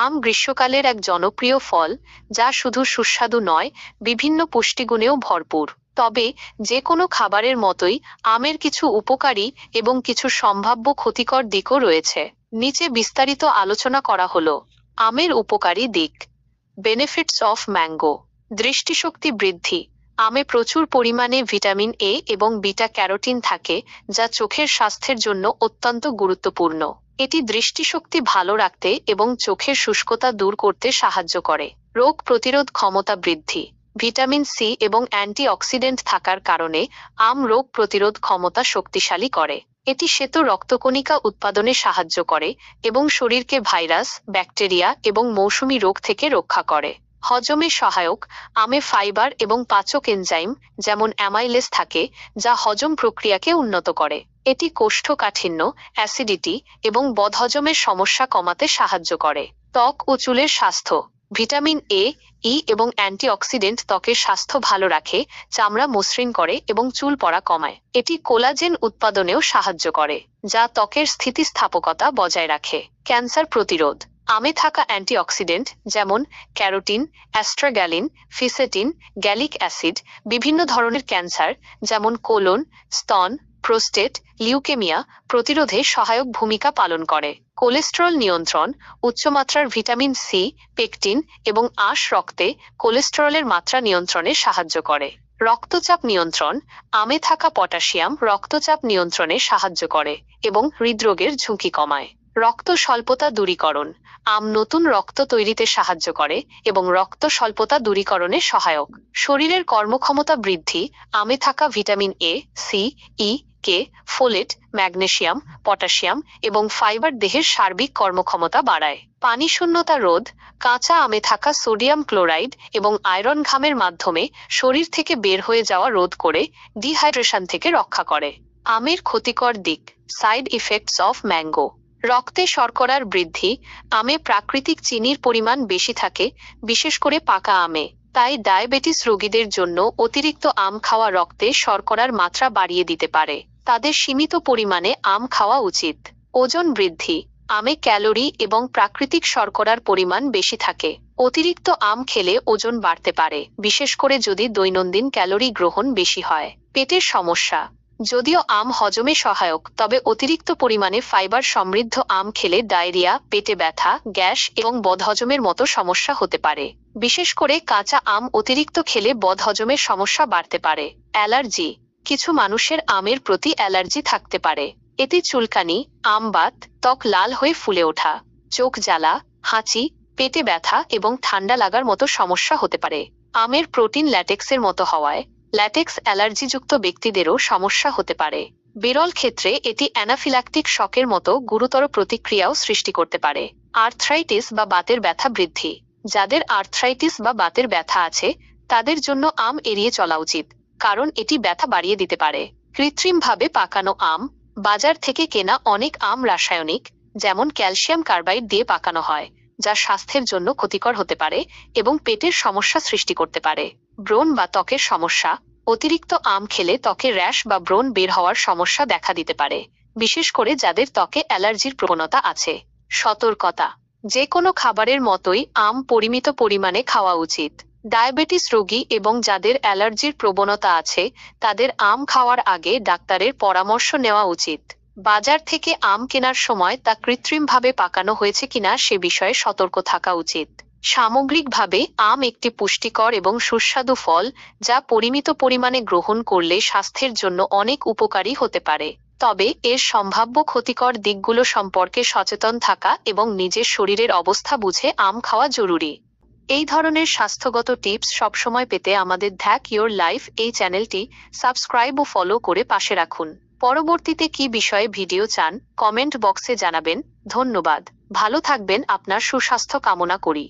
আম গ্রীষ্মকালের এক জনপ্রিয় ফল, যা শুধু সুস্বাদু নয়, বিভিন্ন পুষ্টিগুণেও ভরপুর। তবে যে কোনো খাবারের মতোই আমের কিছু উপকারী এবং কিছু সম্ভাব্য ক্ষতিকর দিকও রয়েছে। নিচে বিস্তারিত আলোচনা করা হলো। আমের উপকারী দিক। বেনিফিটস অফ ম্যাঙ্গো দৃষ্টিশক্তি বৃদ্ধি। আমে প্রচুর পরিমাণে ভিটামিন এ এবং বিটা ক্যারোটিন থাকে, যা চোখের স্বাস্থ্যের জন্য অত্যন্ত গুরুত্বপূর্ণ। এটি দৃষ্টিশক্তি ভালো রাখতে এবং চোখের শুষ্কতা দূর করতে সাহায্য করে। রোগ প্রতিরোধ ক্ষমতা বৃদ্ধি। ভিটামিন সি এবং অ্যান্টিঅক্সিডেন্ট থাকার কারণে আম রোগ প্রতিরোধ ক্ষমতা শক্তিশালী করে। এটি শ্বেত রক্তকণিকা উৎপাদনে সাহায্য করে এবং শরীরকে ভাইরাস, ব্যাকটেরিয়া এবং মৌসুমী রোগ থেকে রক্ষা করে। হজমে সহায়ক আমে ফাইবার এবং পাচক এনজাইম যেমন অ্যামাইলেস থাকে, যা হজম প্রক্রিয়াকে উন্নত করে। এটি কোষ্ঠকাঠিন্য, অ্যাসিডিটি এবং বদহজমের সমস্যা কমাতে সাহায্য করে। ত্বক ও চুলের স্বাস্থ্য, ভিটামিন এ ই এবং অ্যান্টিঅক্সিডেন্ট ত্বকের স্বাস্থ্য ভালো রাখে, চামড়া মসৃণ করে এবং চুল পড়া কমায়। এটি কোলাজেন উৎপাদনেও সাহায্য করে, যা ত্বকের স্থিতিস্থাপকতা বজায় রাখে। ক্যান্সার প্রতিরোধ আমে থাকা অ্যান্টিঅক্সিডেন্ট যেমন carotene, astragalin, fisetin, gallic acid, বিভিন্ন ধরনের ক্যান্সার যেমন কোলন, স্তন, প্রোস্টেট, লিউকেমিয়া প্রতিরোধে সহায়ক ভূমিকা পালন করে। কোলেস্টেরল নিয়ন্ত্রণ, উচ্চমাত্রার ভিটামিন সি, পেকটিন এবং আঁশ রক্তে কোলেস্টেরলের মাত্রা নিয়ন্ত্রণে সাহায্য করে। রক্তচাপ নিয়ন্ত্রণ, আমে থাকা পটাশিয়াম রক্তচাপ নিয়ন্ত্রণে সাহায্য করে এবং হৃদরোগের ঝুঁকি কমায়। রক্ত স্বল্পতা দূরীকরণ। আম নতুন রক্ত তৈরিতে সাহায্য করে এবং রক্ত স্বল্পতা দূরীকরণে সহায়ক। শরীরের কর্মক্ষমতা বৃদ্ধি, আমে থাকা vitamin A, C, E, K, folate, magnesium, potassium এবং ফাইবার দেহের সার্বিক কর্মক্ষমতা বাড়ায়। পানি শূন্যতা রোধ, কাঁচা আমে থাকা সোডিয়াম ক্লোরাইড এবং আয়রন ঘামের মাধ্যমে শরীর থেকে বের হয়ে যাওয়া রোধ করে ডিহাইড্রেশন থেকে রক্ষা করে। আমের ক্ষতিকর দিক, সাইড ইফেক্টস অফ ম্যাঙ্গো। রক্তে শর্করার বৃদ্ধি, আমে প্রাকৃতিক চিনির পরিমাণ বেশি থাকে, বিশেষ করে পাকা আমে। তাই ডায়াবেটিস রোগীদের জন্য অতিরিক্ত আম খাওয়া রক্তে শর্করার মাত্রা বাড়িয়ে দিতে পারে। তাদের সীমিত পরিমাণে আম খাওয়া উচিত। ওজন বৃদ্ধি, আমে ক্যালোরি এবং প্রাকৃতিক শর্করার পরিমাণ বেশি থাকে। অতিরিক্ত আম খেলে ওজন বাড়তে পারে, বিশেষ করে যদি দৈনন্দিন ক্যালোরি গ্রহণ বেশি হয়। পেটের সমস্যা যদিও আম হজমে সহায়ক, তবে অতিরিক্ত পরিমাণে ফাইবার সমৃদ্ধ আম খেলে ডায়রিয়া, পেটে ব্যথা, গ্যাস এবং বদহজমের মতো সমস্যা হতে পারে। বিশেষ করে কাঁচা আম অতিরিক্ত খেলে বদহজমের সমস্যা বাড়তে পারে। অ্যালার্জি, কিছু মানুষের আমের প্রতি অ্যালার্জি থাকতে পারে। এতে চুলকানি, আমবাত, ত্বক লাল হয়ে ফুলে ওঠা, চোখ জ্বালা, হাঁচি, পেটে ব্যথা এবং ঠান্ডা লাগার মতো সমস্যা হতে পারে। আমের প্রোটিন ল্যাটেক্সের মতো হওয়ায় ল্যাটেক্স অ্যালার্জিযুক্ত ব্যক্তিদেরও সমস্যা হতে পারে। বিরল ক্ষেত্রে এটি অ্যানাফিল্যাকটিক শকের মতো গুরুতর প্রতিক্রিয়াও সৃষ্টি করতে পারে। আর্থ্রাইটিস বা বাতের ব্যথা বৃদ্ধি। যাদের আর্থ্রাইটিস বা বাতের ব্যথা আছে, তাদের জন্য আম এড়িয়ে চলা উচিত, কারণ এটি ব্যথা বাড়িয়ে দিতে পারে। কৃত্রিমভাবে পাকানো আম। বাজার থেকে কেনা অনেক আম রাসায়নিক, যেমন ক্যালসিয়াম কার্বাইড দিয়ে পাকানো হয়। যা স্বাস্থ্যের জন্য ক্ষতিকর হতে পারে এবং পেটের সমস্যা সৃষ্টি করতে পারে। ব্রণ বা ত্বকের সমস্যা, অতিরিক্ত আম খেলে ত্বকে র্যাশ বা ব্রণ বের হওয়ার সমস্যা দেখা দিতে পারে, বিশেষ করে যাদের ত্বকে অ্যালার্জির প্রবণতা আছে। সতর্কতা, যে কোনো খাবারের মতোই আম পরিমিত পরিমাণে খাওয়া উচিত। ডায়াবেটিস রোগী এবং যাদের অ্যালার্জির প্রবণতা আছে, তাদের আম খাওয়ার আগে ডাক্তারের পরামর্শ নেওয়া উচিত। বাজার থেকে আম কেনার সময় তা কৃত্রিমভাবে পাকানো হয়েছে কিনা সে বিষয়ে সতর্ক থাকা উচিত। সামগ্রিকভাবে, আম একটি পুষ্টিকর এবং সুস্বাদু ফল, যা পরিমিত পরিমাণে গ্রহণ করলে স্বাস্থ্যের জন্য অনেক উপকারী হতে পারে। তবে, এর সম্ভাব্য ক্ষতিকর দিকগুলো সম্পর্কে সচেতন থাকা এবং নিজের শরীরের অবস্থা বুঝে আম খাওয়া জরুরি। এই ধরনের স্বাস্থ্যগত টিপস সবসময় পেতে আমাদের ধ্যাক ইয়োর লাইফ এই চ্যানেলটি সাবস্ক্রাইব ও ফলো করে পাশে রাখুন। পরবর্তীতে কি বিষয়ে ভিডিও চান, কমেন্ট বক্সে জানাবেন, ধন্যবাদ। ভালো থাকবেন, আপনার সুস্বাস্থ্য কামনা করি।